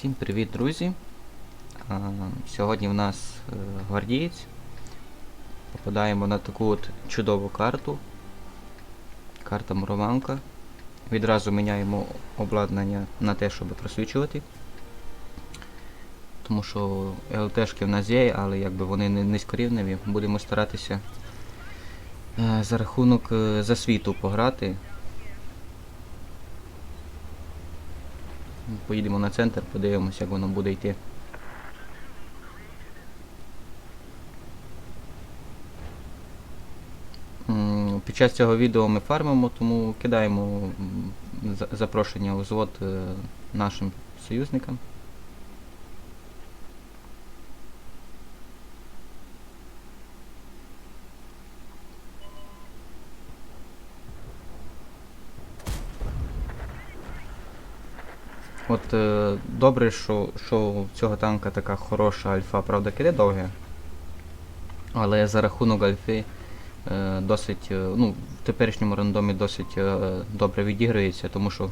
Всім привіт, друзі! Сьогодні в нас е, гвардієць. Попадаємо на таку от чудову карту. Карта Муроманка. Відразу міняємо обладнання на те, щоб просвічувати. Тому що ЛТшки в нас є, але якби вони не низькорівневі. Будемо старатися е, за рахунок е, засвіту пограти. Поїдемо на центр, подивимося, як воно буде йти. Під час цього відео ми фармимо, тому кидаємо запрошення у звод е, нашим союзникам. От е, добре, що, що у цього танка така хороша альфа, правда, киде довге. Але за рахунок альфи е, досить, е, ну, в теперішньому рандомі досить е, добре відіграється, тому що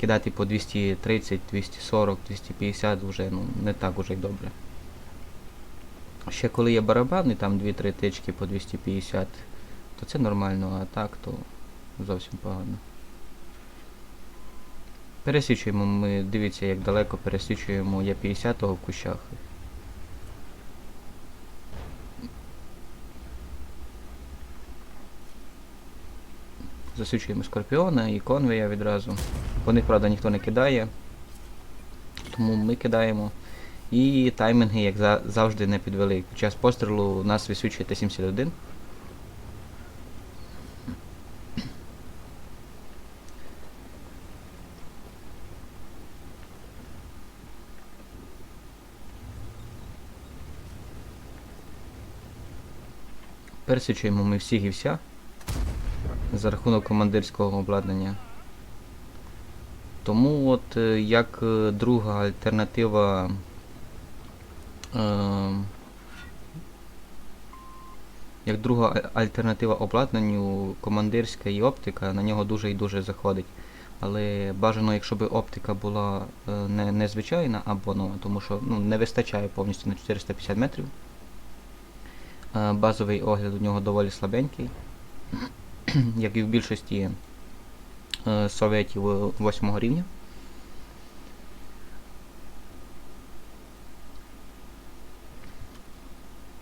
кидати по 230, 240, 250 вже ну, не так уже й добре. Ще коли є барабани, там 2-3 тички по 250, то це нормально, а так то зовсім погано. Пересвічуємо ми, дивіться, як далеко пересвічуємо є 50-го в кущах. Засвічуємо Скорпіона і конвея відразу. По них, правда, ніхто не кидає. Тому ми кидаємо. І таймінги, як за- завжди, не підвели. Під час пострілу у нас висвічує Т-71. Пересвічуємо ми всіх і вся за рахунок командирського обладнання. Тому от е, як е, друга альтернатива е, як друга альтернатива обладнанню командирська і оптика, на нього дуже і дуже заходить. Але бажано, якщо б оптика була е, не, не звичайна або нова, тому що ну, не вистачає повністю на 450 метрів. Е, Базовий огляд у нього доволі слабенький, як і в більшості совєтів советів 8 рівня.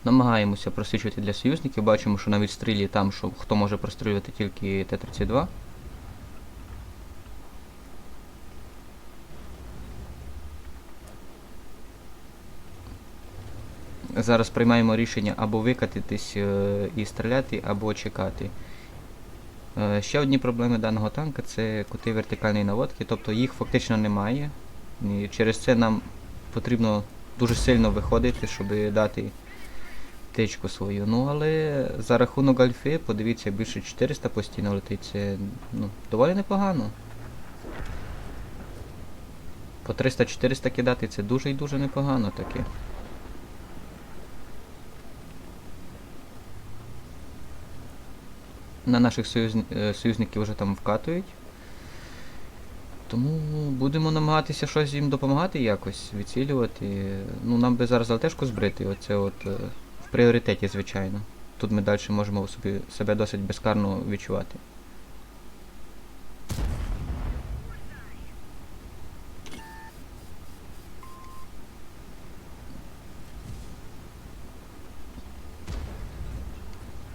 Намагаємося просвічувати для союзників. Бачимо, що навіть стрілі там, що хто може прострілювати тільки Т-32. Зараз приймаємо рішення або викатитись е, і стріляти, або чекати. Е, Ще одні проблеми даного танка це кути вертикальної наводки, тобто їх фактично немає. І через це нам потрібно дуже сильно виходити, щоб дати тичку свою. Ну але за рахунок альфи, подивіться, більше 400 постійно летить, це ну, доволі непогано. По 300-400 кидати це дуже і дуже непогано таке. На наших е, союзників вже там вкатують. Тому будемо намагатися щось їм допомагати якось, відцілювати. Ну, нам би зараз ЛТшку збрити, оце от е, в пріоритеті, звичайно. Тут ми далі можемо собі, себе досить безкарно відчувати.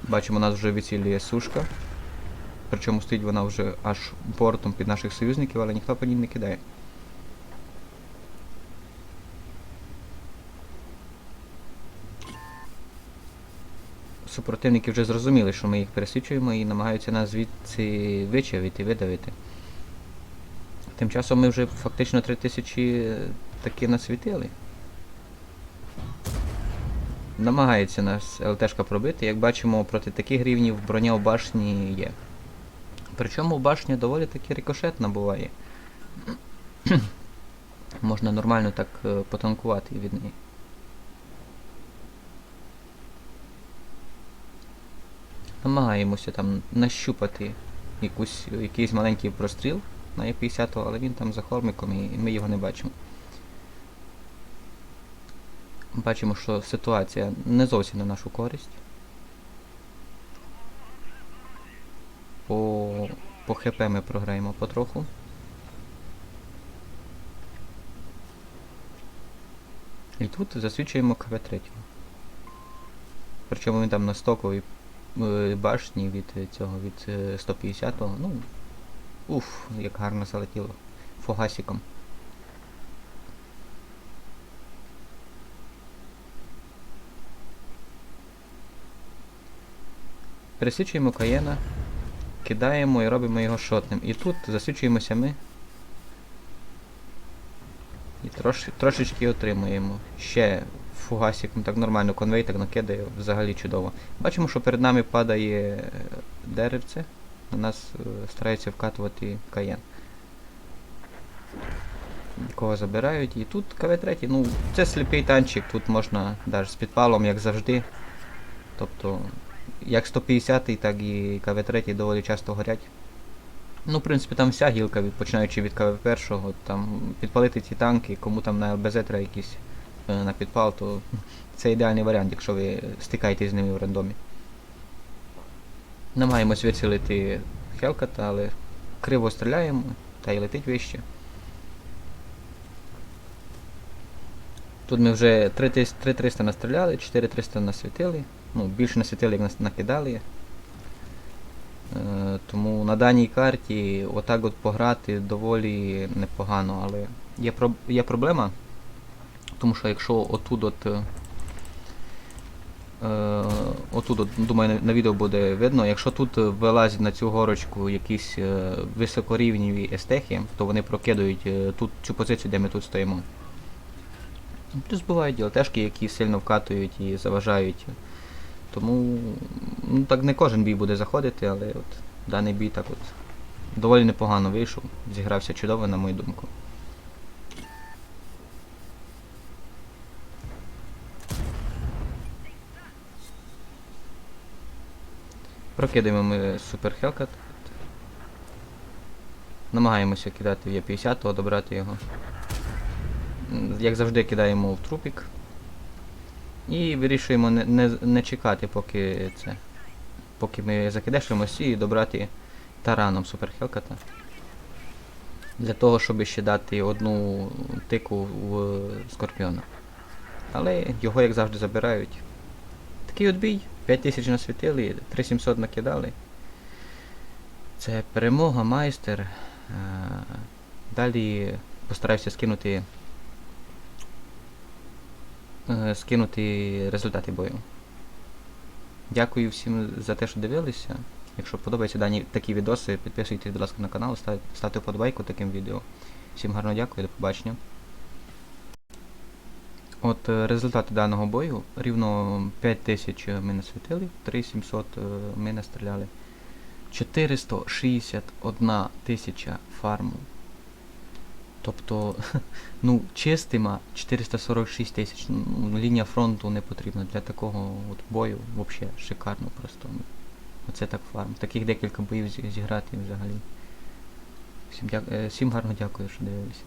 Бачимо, у нас вже відцілює сушка. Причому стоїть вона вже аж бортом під наших союзників, але ніхто по ній не кидає. Супротивники вже зрозуміли, що ми їх пересвічуємо і намагаються нас звідси вичавити, видавити. Тим часом ми вже фактично 3000 таки насвітили. Намагається нас ЛТшка пробити. Як бачимо, проти таких рівнів броня у башні є. Причому башня доволі таки рикошетна буває. Можна нормально так е, потанкувати від неї. Намагаємося там нащупати якусь, якийсь маленький простріл на Е50, але він там за холмиком і ми його не бачимо. Бачимо, що ситуація не зовсім на нашу користь. По, по ХП ми програємо потроху. І тут засвічуємо КВ-3. Причому він там на стоковій е, башні від е, цього, від е, 150-го. Ну, уф, як гарно залетіло. Фугасиком. Пересвічуємо Каєна, кидаємо і робимо його шотним. І тут засвічуємося ми. І трош, трошечки отримуємо. Ще фугасиком так нормально конвей так накидає, взагалі чудово. Бачимо, що перед нами падає е, деревце. На нас е, старається вкатувати каєн. Кого забирають. І тут КВ-3, ну, це сліпий танчик, тут можна навіть з підпалом, як завжди. Тобто, як 150 так і КВ-3 доволі часто горять. Ну, в принципі, там вся гілка, починаючи від КВ-1, там підпалити ці танки, кому там на ЛБЗ треба якісь е, на підпал, то це ідеальний варіант, якщо ви стикаєтесь з ними в рандомі. Намагаємось вицілити Хелката, але криво стріляємо, та й летить вище. Тут ми вже 3300 настріляли, 4300 насвітили. Ну, більше насвітили, як накидали. Е, тому на даній карті отак от пограти доволі непогано, але є, є проблема, тому що якщо отут от. е, отут, от, думаю, на, відео буде видно, якщо тут вилазять на цю горочку якісь е, високорівніві естехи, то вони прокидують е, тут цю позицію, де ми тут стоїмо. Плюс бувають ділтешки, які сильно вкатують і заважають. Тому ну, так не кожен бій буде заходити, але от даний бій так от доволі непогано вийшов, зігрався чудово, на мою думку. Прокидаємо ми Супер Хелкат. Намагаємося кидати в Є50, добрати його. Як завжди кидаємо в трупік. І вирішуємо не, не, не чекати, поки це. Поки ми закидешимось і добрати тараном Супер Хелката. Для того, щоб ще дати одну тику в Скорпіона. Але його, як завжди, забирають. Такий от бій. 5000 насвітили, 3700 накидали. Це перемога, майстер. Е, Далі постараюся скинути. Е, Скинути результати бою. Дякую всім за те, що дивилися. Якщо подобаються дані такі відоси, підписуйтесь, будь ласка, на канал, ставте вподобайку таким відео. Всім гарно дякую, до побачення. От е, результати даного бою. Рівно 5000 ми насвітили, 3700 е, ми настріляли. 461 тисяча фарму. Тобто, ну, чистима 446 тисяч. Ну, лінія фронту не потрібна для такого от бою. Взагалі шикарно просто. Оце так фарм. Таких декілька боїв зіграти взагалі. Всім, дя... е, всім гарно дякую, що дивилися.